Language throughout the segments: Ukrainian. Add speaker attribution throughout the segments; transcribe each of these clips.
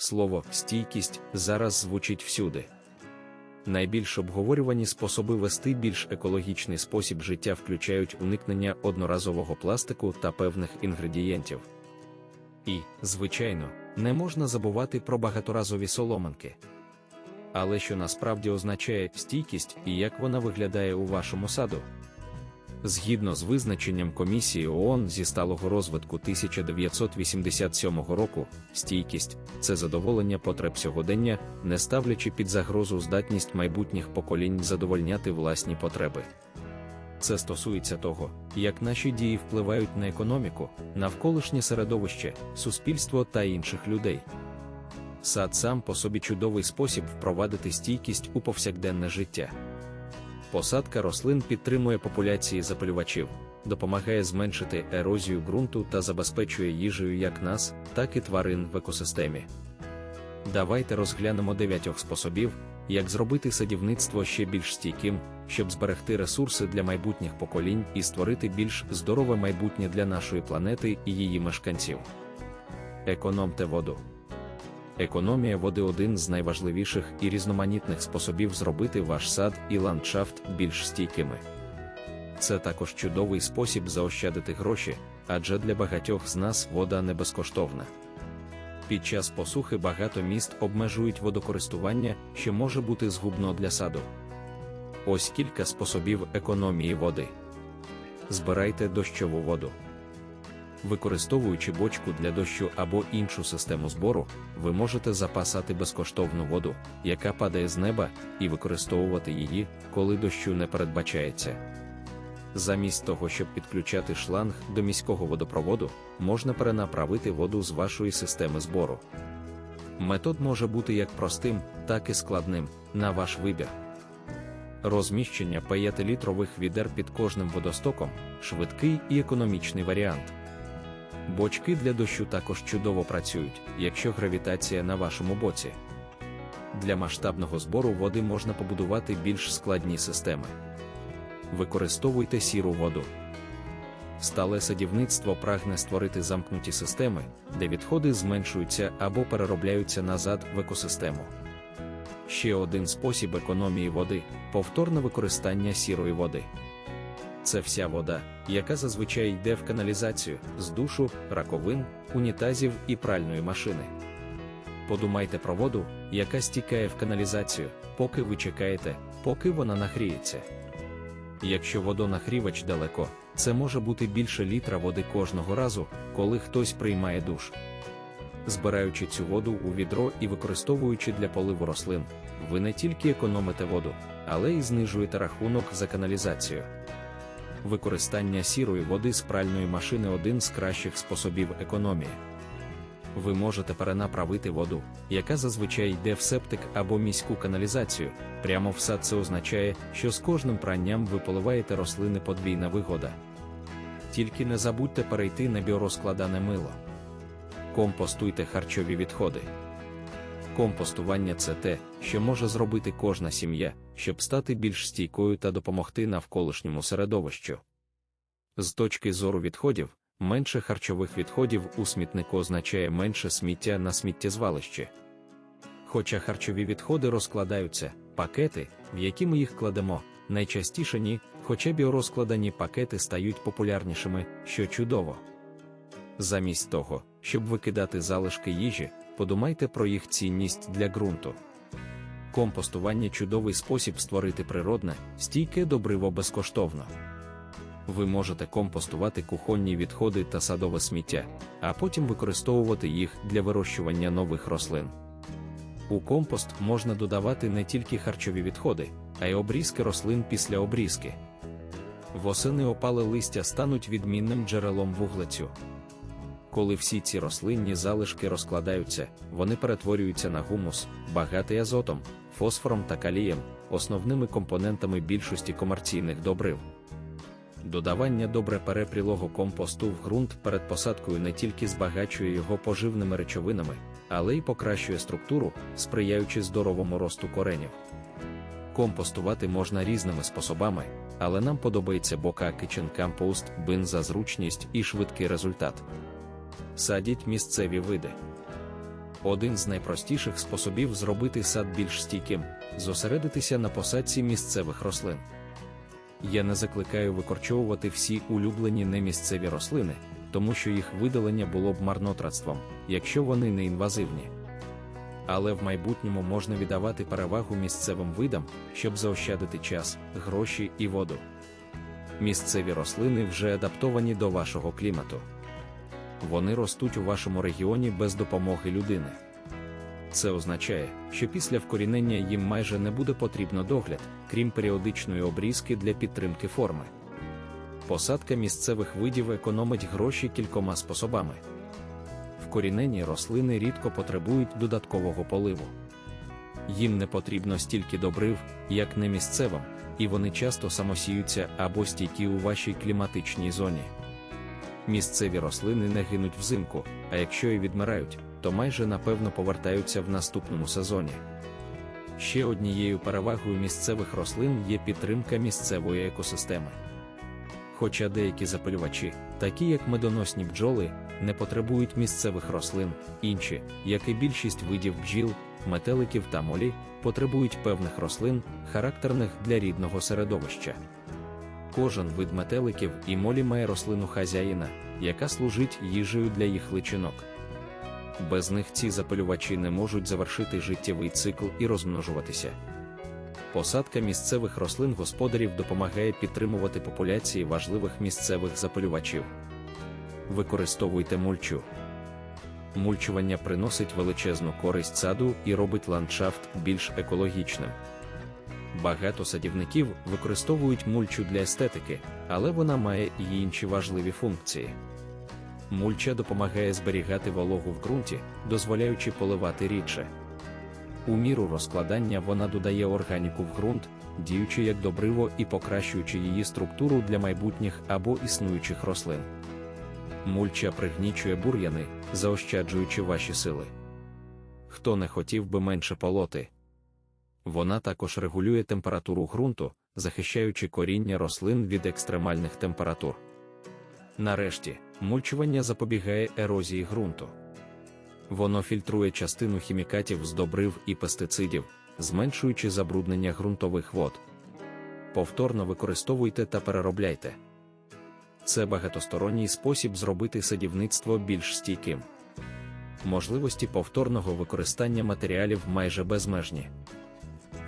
Speaker 1: слово стійкість зараз звучить всюди. Найбільш обговорювані способи вести більш екологічний спосіб життя включають уникнення одноразового пластику та певних інгредієнтів. І, звичайно, не можна забувати про багаторазові соломинки. Але що насправді означає стійкість і як вона виглядає у вашому саду? Згідно з визначенням комісії ООН зі сталого розвитку 1987 року, стійкість це задоволення потреб сьогодення, не ставлячи під загрозу здатність майбутніх поколінь задовольняти власні потреби. Це стосується того, як наші дії впливають на економіку, навколишнє середовище, суспільство та інших людей. Сад сам по собі чудовий спосіб впровадити стійкість у повсякденне життя. Посадка рослин підтримує популяції запалювачів, допомагає зменшити ерозію ґрунту та забезпечує їжею як нас, так і тварин в екосистемі. Давайте розглянемо дев'ятьох способів, як зробити садівництво ще більш стійким, щоб зберегти ресурси для майбутніх поколінь і створити більш здорове майбутнє для нашої планети і її мешканців. Економте воду. Економія води один з найважливіших і різноманітних способів зробити ваш сад і ландшафт більш стійкими. Це також чудовий спосіб заощадити гроші, адже для багатьох з нас вода не безкоштовна. Під час посухи багато міст обмежують водокористування, що може бути згубно для саду. Ось кілька способів економії води. Збирайте дощову воду. Використовуючи бочку для дощу або іншу систему збору, ви можете запасати безкоштовну воду, яка падає з неба, і використовувати її, коли дощу не передбачається. Замість того, щоб підключати шланг до міського водопроводу, можна перенаправити воду з вашої системи збору. Метод може бути як простим, так і складним, на ваш вибір. Розміщення 5-літрових відер під кожним водостоком швидкий і економічний варіант. Бочки для дощу також чудово працюють, якщо гравітація на вашому боці. Для масштабного збору води можна побудувати більш складні системи. Використовуйте сіру воду. Стале садівництво прагне створити замкнуті системи, де відходи зменшуються або переробляються назад в екосистему. Ще один спосіб економії води повторне використання сірої води. Це вся вода, яка зазвичай йде в каналізацію з душу, раковин, унітазів і пральної машини. Подумайте про воду, яка стікає в каналізацію, поки ви чекаєте, поки вона нагріється. Якщо водонагрівач далеко, це може бути більше літра води кожного разу, коли хтось приймає душ. Збираючи цю воду у відро і використовуючи для поливу рослин, ви не тільки економите воду, але й знижуєте рахунок за каналізацію. Використання сірої води з пральної машини один з кращих способів економії. Ви можете перенаправити воду, яка зазвичай йде в септик або міську каналізацію. Прямо в сад це означає, що з кожним пранням ви поливаєте рослини подвійна вигода. Тільки не забудьте перейти на біорозкладане мило. Компостуйте харчові відходи. Компостування це те, що може зробити кожна сім'я, щоб стати більш стійкою та допомогти навколишньому середовищу. З точки зору відходів, менше харчових відходів у смітнику означає менше сміття на сміттєзвалищі. Хоча харчові відходи розкладаються, пакети, в які ми їх кладемо, найчастіше ні, хоча біорозкладені пакети стають популярнішими, що чудово. Замість того, щоб викидати залишки їжі, подумайте про їх цінність для ґрунту. Компостування чудовий спосіб створити природне, стійке добриво безкоштовно. Ви можете компостувати кухонні відходи та садове сміття, а потім використовувати їх для вирощування нових рослин. У компост можна додавати не тільки харчові відходи, а й обрізки рослин після обрізки. Восени опали листя стануть відмінним джерелом вуглецю. Коли всі ці рослинні залишки розкладаються, вони перетворюються на гумус, багатий азотом, фосфором та калієм, основними компонентами більшості комерційних добрив. Додавання добре перепрілого компосту в ґрунт перед посадкою не тільки збагачує його поживними речовинами, але й покращує структуру, сприяючи здоровому росту коренів. Компостувати можна різними способами, але нам подобається бока Kitchen Compost, бин за зручність і швидкий результат. Садіть місцеві види. Один з найпростіших способів зробити сад більш стійким зосередитися на посадці місцевих рослин. Я не закликаю викорчовувати всі улюблені немісцеві рослини, тому що їх видалення було б марнотратством, якщо вони не інвазивні. Але в майбутньому можна віддавати перевагу місцевим видам, щоб заощадити час, гроші і воду. Місцеві рослини вже адаптовані до вашого клімату. Вони ростуть у вашому регіоні без допомоги людини. Це означає, що після вкорінення їм майже не буде потрібно догляд, крім періодичної обрізки для підтримки форми. Посадка місцевих видів економить гроші кількома способами. Вкорінені рослини рідко потребують додаткового поливу. Їм не потрібно стільки добрив, як не місцевим, і вони часто самосіються або стійкі у вашій кліматичній зоні. Місцеві рослини не гинуть взимку, а якщо і відмирають, то майже напевно повертаються в наступному сезоні. Ще однією перевагою місцевих рослин є підтримка місцевої екосистеми. Хоча деякі запилювачі, такі як медоносні бджоли, не потребують місцевих рослин, інші, як і більшість видів бджіл, метеликів та молі, потребують певних рослин, характерних для рідного середовища. Кожен вид метеликів і молі має рослину хазяїна, яка служить їжею для їх личинок. Без них ці запалювачі не можуть завершити життєвий цикл і розмножуватися. Посадка місцевих рослин господарів допомагає підтримувати популяції важливих місцевих запалювачів. Використовуйте мульчу. Мульчування приносить величезну користь саду і робить ландшафт більш екологічним. Багато садівників використовують мульчу для естетики, але вона має і інші важливі функції. Мульча допомагає зберігати вологу в ґрунті, дозволяючи поливати рідше. У міру розкладання вона додає органіку в ґрунт, діючи як добриво і покращуючи її структуру для майбутніх або існуючих рослин. Мульча пригнічує бур'яни, заощаджуючи ваші сили. Хто не хотів би менше полоти. Вона також регулює температуру ґрунту, захищаючи коріння рослин від екстремальних температур. Нарешті, мульчування запобігає ерозії ґрунту. Воно фільтрує частину хімікатів з добрив і пестицидів, зменшуючи забруднення ґрунтових вод. Повторно використовуйте та переробляйте. Це багатосторонній спосіб зробити садівництво більш стійким. Можливості повторного використання матеріалів майже безмежні.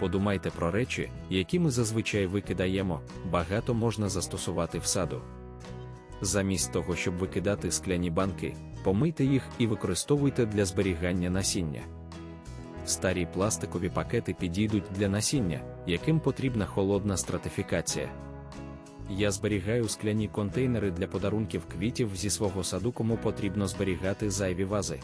Speaker 1: Подумайте про речі, які ми зазвичай викидаємо, багато можна застосувати в саду. Замість того, щоб викидати скляні банки, помийте їх і використовуйте для зберігання насіння. Старі пластикові пакети підійдуть для насіння, яким потрібна холодна стратифікація. Я зберігаю скляні контейнери для подарунків квітів зі свого саду, кому потрібно зберігати зайві вази.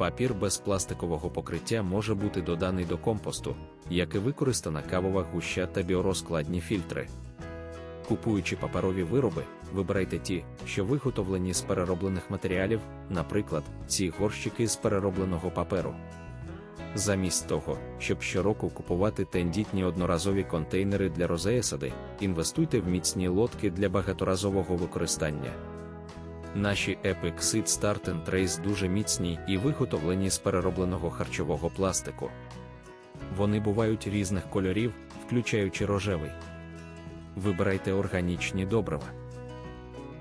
Speaker 1: Папір без пластикового покриття може бути доданий до компосту, як і використана кавова гуща та біорозкладні фільтри. Купуючи паперові вироби, вибирайте ті, що виготовлені з перероблених матеріалів, наприклад, ці горщики з переробленого паперу. Замість того, щоб щороку купувати тендітні одноразові контейнери для розеясади, інвестуйте в міцні лодки для багаторазового використання. Наші Epic Seed Start and Trace дуже міцні і виготовлені з переробленого харчового пластику. Вони бувають різних кольорів, включаючи рожевий. Вибирайте органічні добрива.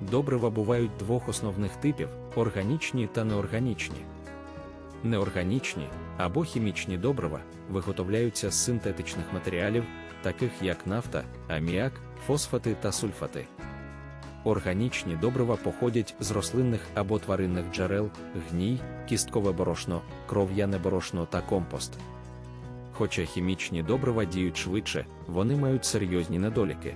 Speaker 1: Добрива бувають двох основних типів: органічні та неорганічні. Неорганічні або хімічні добрива виготовляються з синтетичних матеріалів, таких як нафта, аміак, фосфати та сульфати. Органічні добрива походять з рослинних або тваринних джерел, гній, кісткове борошно, кров'яне борошно та компост. Хоча хімічні добрива діють швидше, вони мають серйозні недоліки.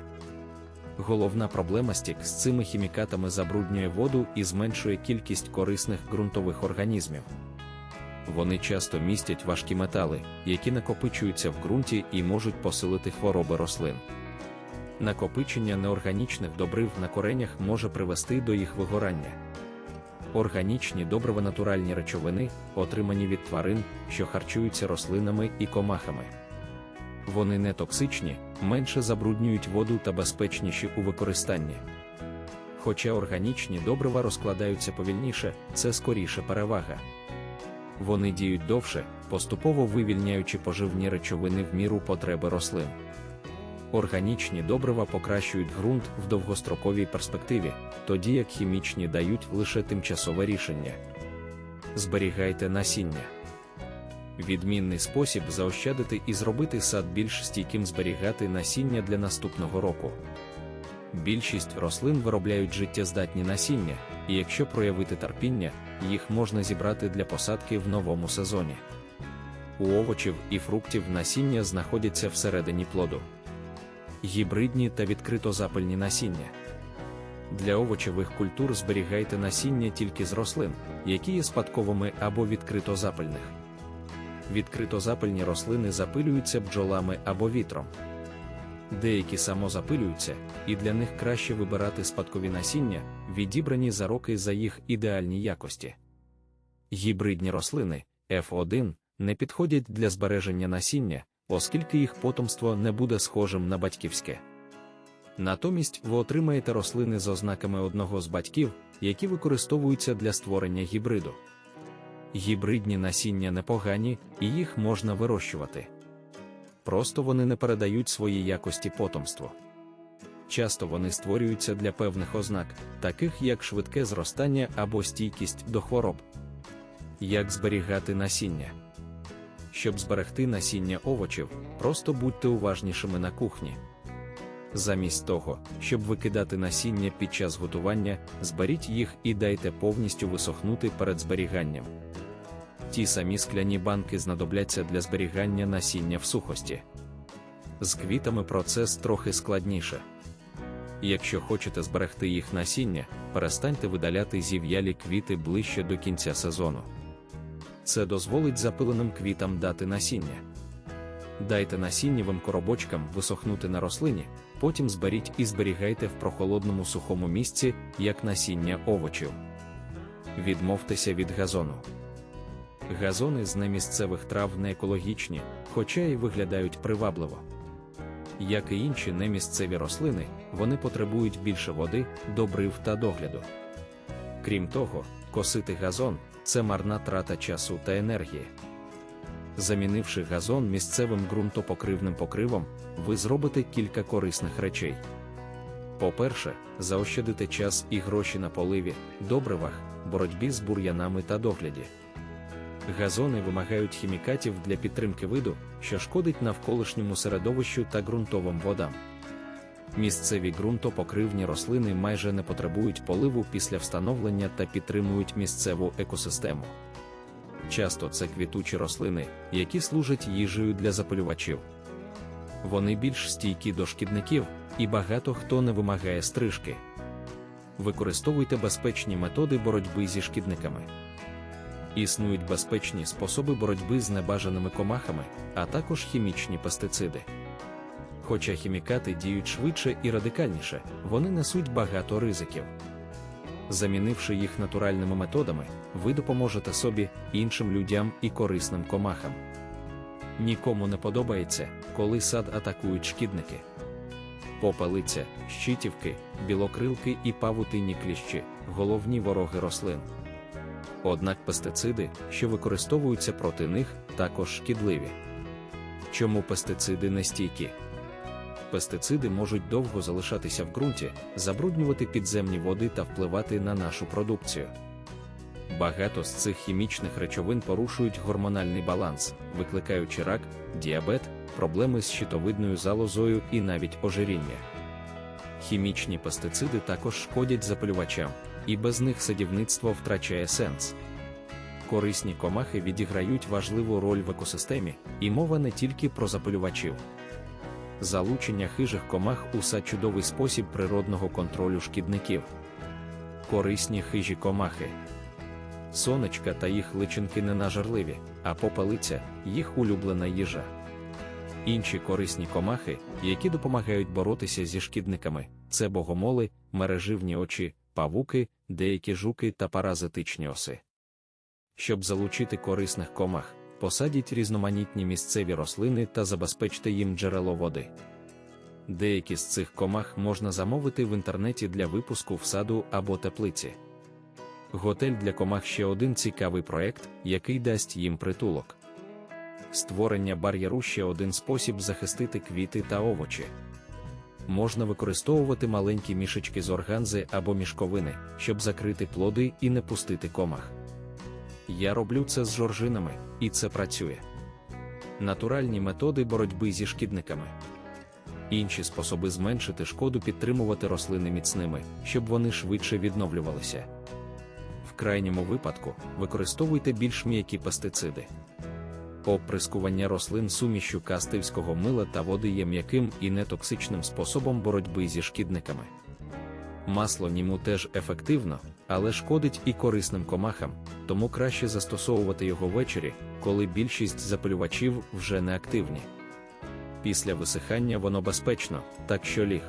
Speaker 1: Головна проблема стік з цими хімікатами забруднює воду і зменшує кількість корисних ґрунтових організмів. Вони часто містять важкі метали, які накопичуються в ґрунті і можуть посилити хвороби рослин. Накопичення неорганічних добрив на коренях може привести до їх вигорання. Органічні добрива натуральні речовини, отримані від тварин, що харчуються рослинами і комахами. Вони не токсичні, менше забруднюють воду та безпечніші у використанні. Хоча органічні добрива розкладаються повільніше, це скоріше перевага. Вони діють довше, поступово вивільняючи поживні речовини в міру потреби рослин. Органічні добрива покращують ґрунт в довгостроковій перспективі, тоді як хімічні дають лише тимчасове рішення. Зберігайте насіння. Відмінний спосіб заощадити і зробити сад більш стійким зберігати насіння для наступного року. Більшість рослин виробляють життєздатні насіння, і якщо проявити терпіння, їх можна зібрати для посадки в новому сезоні. У овочів і фруктів насіння знаходяться всередині плоду. Гібридні та відкритозапальні насіння. Для овочевих культур зберігайте насіння тільки з рослин, які є спадковими або відкритозапальних. Відкритозапальні рослини запилюються бджолами або вітром. Деякі самозапилюються, і для них краще вибирати спадкові насіння, відібрані за роки за їх ідеальні якості. Гібридні рослини F1 не підходять для збереження насіння, оскільки їх потомство не буде схожим на батьківське. Натомість ви отримаєте рослини з ознаками одного з батьків, які використовуються для створення гібриду. Гібридні насіння непогані, і їх можна вирощувати. Просто вони не передають свої якості потомству. Часто вони створюються для певних ознак, таких як швидке зростання або стійкість до хвороб. Як зберігати насіння? Щоб зберегти насіння овочів, просто будьте уважнішими на кухні. Замість того, щоб викидати насіння під час готування, зберіть їх і дайте повністю висохнути перед зберіганням. Ті самі скляні банки знадобляться для зберігання насіння в сухості. З квітами процес трохи складніше. Якщо хочете зберегти їх насіння, перестаньте видаляти зів'ялі квіти ближче до кінця сезону. Це дозволить запиленим квітам дати насіння. Дайте насіннєвим коробочкам висохнути на рослині, потім зберіть і зберігайте в прохолодному сухому місці, як насіння овочів. Відмовтеся від газону. Газони з немісцевих трав не екологічні, хоча й виглядають привабливо. Як і інші немісцеві рослини, вони потребують більше води, добрив та догляду. Крім того, косити газон це марна трата часу та енергії. Замінивши газон місцевим ґрунтопокривним покривом, ви зробите кілька корисних речей. По-перше, заощадите час і гроші на поливі, добривах, боротьбі з бур'янами та догляді. Газони вимагають хімікатів для підтримки виду, що шкодить навколишньому середовищу та ґрунтовим водам. Місцеві ґрунтопокривні рослини майже не потребують поливу після встановлення та підтримують місцеву екосистему. Часто це квітучі рослини, які служать їжею для запалювачів. Вони більш стійкі до шкідників, і багато хто не вимагає стрижки. Використовуйте безпечні методи боротьби зі шкідниками. Існують безпечні способи боротьби з небажаними комахами, а також хімічні пестициди. Хоча хімікати діють швидше і радикальніше, вони несуть багато ризиків. Замінивши їх натуральними методами, ви допоможете собі, іншим людям і корисним комахам. Нікому не подобається, коли сад атакують шкідники. Попелиця, щитівки, білокрилки і павутинні кліщі головні вороги рослин. Однак пестициди, що використовуються проти них, також шкідливі. Чому пестициди не стійкі? Пестициди можуть довго залишатися в ґрунті, забруднювати підземні води та впливати на нашу продукцію. Багато з цих хімічних речовин порушують гормональний баланс, викликаючи рак, діабет, проблеми з щитовидною залозою і навіть ожиріння. Хімічні пестициди також шкодять запалювачам, і без них садівництво втрачає сенс. Корисні комахи відіграють важливу роль в екосистемі, і мова не тільки про запалювачів. Залучення хижих комах уса чудовий спосіб природного контролю шкідників. Корисні хижі комахи. Сонечка та їх личинки не нажерливі, а попелиця їх улюблена їжа. Інші корисні комахи, які допомагають боротися зі шкідниками, це богомоли, мереживні очі, павуки, деякі жуки та паразитичні оси. Щоб залучити корисних комах, посадіть різноманітні місцеві рослини та забезпечте їм джерело води. Деякі з цих комах можна замовити в інтернеті для випуску в саду або теплиці. Готель для комах ще один цікавий проект, який дасть їм притулок. Створення бар'єру ще один спосіб захистити квіти та овочі. Можна використовувати маленькі мішечки з органзи або мішковини, щоб закрити плоди і не пустити комах. Я роблю це з жоржинами, і це працює. Натуральні методи боротьби зі шкідниками. Інші способи зменшити шкоду підтримувати рослини міцними, щоб вони швидше відновлювалися. В крайньому випадку використовуйте більш м'які пестициди. Оприскування рослин сумішю кастильського мила та води є м'яким і нетоксичним способом боротьби зі шкідниками. Масло німу теж ефективно, але шкодить і корисним комахам, тому краще застосовувати його ввечері, коли більшість запалювачів вже не активні. Після висихання воно безпечно, так що ліг.